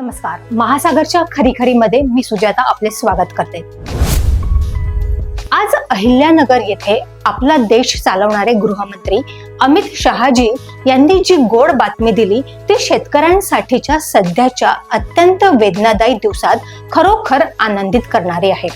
नमस्कार. महासागरच्या खरीखरीमध्ये मी सुजाता आपले स्वागत करते. आज अहिल्यानगर येथे आपला देश चालवणारे गृहमंत्री अमित शहाजी यांनी जी गोड बातमी दिली ती शेतकऱ्यांसाठीच्या सध्याच्या अत्यंत वेदनादायी दिवसात खरोखर आनंदित करणारी आहे.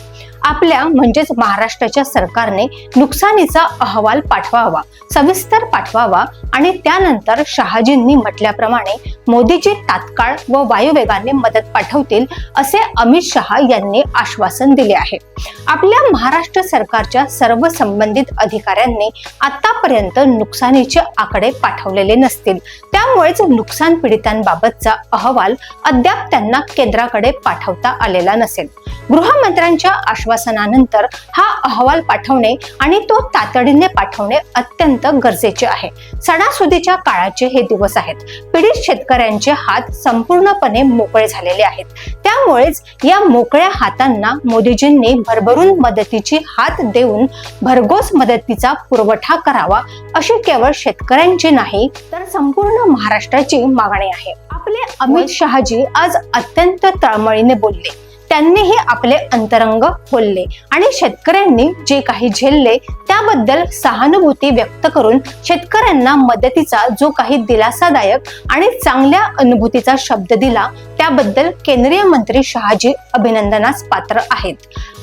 आपल्या म्हणजेच महाराष्ट्राच्या सरकारने नुकसानीचा अहवाल पाठवावा सविस्तर पाठवावा आणि त्यानंतर शहाजींनी म्हटल्याप्रमाणे मोदीजी तात्काळ व वायुवेगाने मदत पाठवतील असे अमित शहा यांनी आश्वासन दिले आहे. आपल्या महाराष्ट्र सरकारच्या सर्व संबंधित अधिकाऱ्यांनी आतापर्यंत नुकसानीचे आकडे पाठवलेले नसतील. त्यामुळेच नुकसान पीडितांबाबतचा अहवाल अद्याप त्यांना केंद्राकडे पाठवता आलेला नसेल. गृहमंत्र्यांच्या आश्वासनानंतर हा अहवाल पाठवणे आणि तो तातडीने पाठवणे अत्यंत गरजेचे आहे. सणासुदीच्या काळाचे हे दिवस आहेत. पीडित शेतकऱ्यांचे हात संपूर्णपणे मोकळे झालेले आहेत. त्यामुळेच या मोकळ्या हातांना मोदीजींनी भरभरून मदतीची हात देऊन भरघोस मदतीचा पुरवठा करावा अशी केवळ शेतकऱ्यांची नाही तर संपूर्ण महाराष्ट्राची मागणी आहे. आपले अमित शहाजी आज अत्यंत तळमळीने बोलले. त्यांनीही आपले अंतरंग खोलले आणि शेतकऱ्यांनी जे काही झेलले त्याबद्दल सहानुभूती व्यक्त करून शेतकऱ्यांना मदतीचा जो काही दिलासादायक आणि चांगल्या अनुभूतीचा शब्द दिला त्याबद्दल केंद्रीय मंत्री शहाजी अभिनंदनास पात्र आहेत.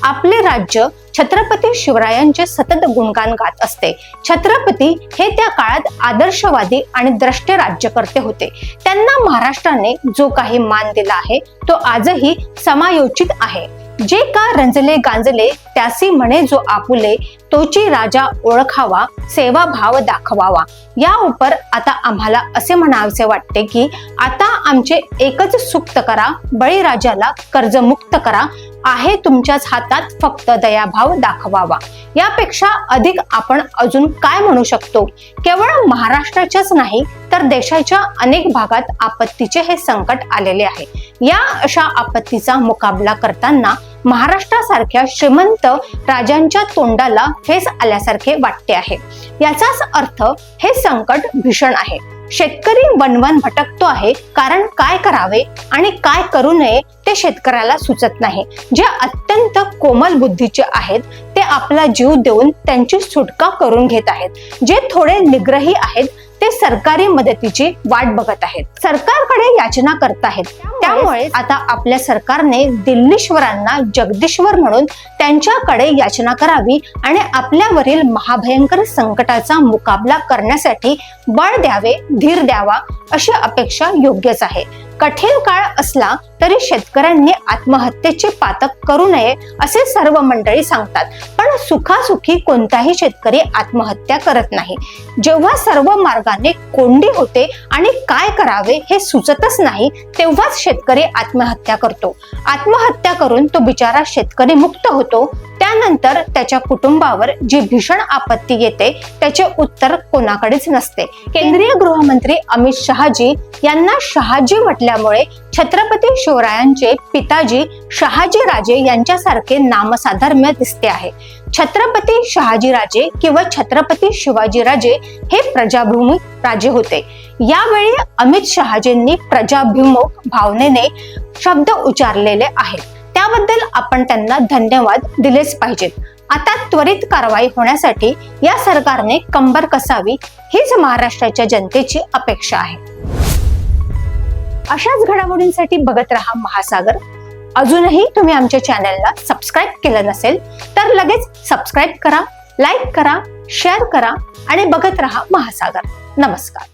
आपले राज्य छत्रपती शिवरायांचे सतत गुणगान गात असते. छत्रपती हे त्या काळात आदर्शवादी आणि द्रष्टे राज्यकर्ते होते. त्यांना महाराष्ट्राने जो काही मान दिला आहे तो आजही समायोचित आहे. जे का रंजले गांजले त्यासी म्हणे जो आपुले तोची राजा ओळखावा सेवा भाव दाखवावा. या उपर आता आम्हाला असे म्हणावेसे वाटते की आता आमचे एकच सुक्त करा बळीराजाला कर्जमुक्त करा आहे तुमच्याच हातात फक्त दयाभाव दाखवावा. यापेक्षा अधिक आपण अजून काय म्हणू शकतो? केवळ महाराष्ट्राच्याच नाही तर देशाच्या अनेक भागात आपत्तीचे हे संकट आलेले आहे. या अशा आपत्तीचा मुकाबला करताना महाराष्ट्रासारख्या श्रीमंत राजांच्या तोंडाला फेस आल्यासारखे वाटते आहे. याचाच अर्थ हे संकट भीषण आहे. शेतकरी वनवन भटकतो आहे. कारण काय करावे आणि काय करू नये ते शेतकऱ्याला सुचत नाही. जे अत्यंत कोमल बुद्धीचे आहेत ते आपला जीव देऊन त्यांची सुटका करून घेत आहेत. जे थोडे निग्रही आहेत ते सरकारी मदतीची वाट बघत आहेत. सरकारकडे याचना करत आहेत. त्यामुळे आता आपल्या सरकारने दिल्लीश्वरांना जगदीश्वर म्हणून त्यांच्याकडे याचना करावी आणि आपल्यावरील महाभयंकर संकटाचा मुकाबला करण्यासाठी बळ द्यावे धीर द्यावा अशी अपेक्षा योग्यच आहे. कठीण काळ असला तरी शेतकऱ्यांनी आत्महत्येचे पातक करू नये असे सर्व मंडळी सांगतात. पण सुखासुखी कोणताही शेतकरी आत्महत्या करत नाही. जेव्हा सर्व मार्गाने कोंडी होते आणि काय करावे हे सुचतच नाही तेव्हाच शेतकरी आत्महत्या करतो. आत्महत्या करून तो बिचारा शेतकरी मुक्त होतो त्यानंतर त्याच्या कुटुंबावर जी भीषण आपत्ती येते त्याचे उत्तर कोणाकडेच नसते. केंद्रीय गृहमंत्री अमित शहाजी यांना शहाजी म्हटल्यामुळे छत्रपती शिवरायांचे पिताजी शहाजी राजे यांच्यासारखे नामसाधर्म्य दिसते आहे. छत्रपती शहाजीराजे किंवा छत्रपती शिवाजीराजे हे प्रजाभूमी राजे होते. यावेळी अमित शहाजींनी प्रजाभिमुख भावनेने शब्द उच्चारलेले आहेत. याबद्दल आपण त्यांना धन्यवाद दिलेच पाहिजेत आता त्वरित कारवाई होण्यासाठी या सरकारने कंबर कसावी हीच महाराष्ट्राच्या जनतेची अपेक्षा आहे. अशाच घडामोडींसाठी बघत राहा महासागर. अजूनही तुम्ही आमच्या चॅनलला सबस्क्राईब केलं नसेल तर लगेच सबस्क्राईब करा लाईक करा शेअर करा आणि बघत राहा महासागर. नमस्कार.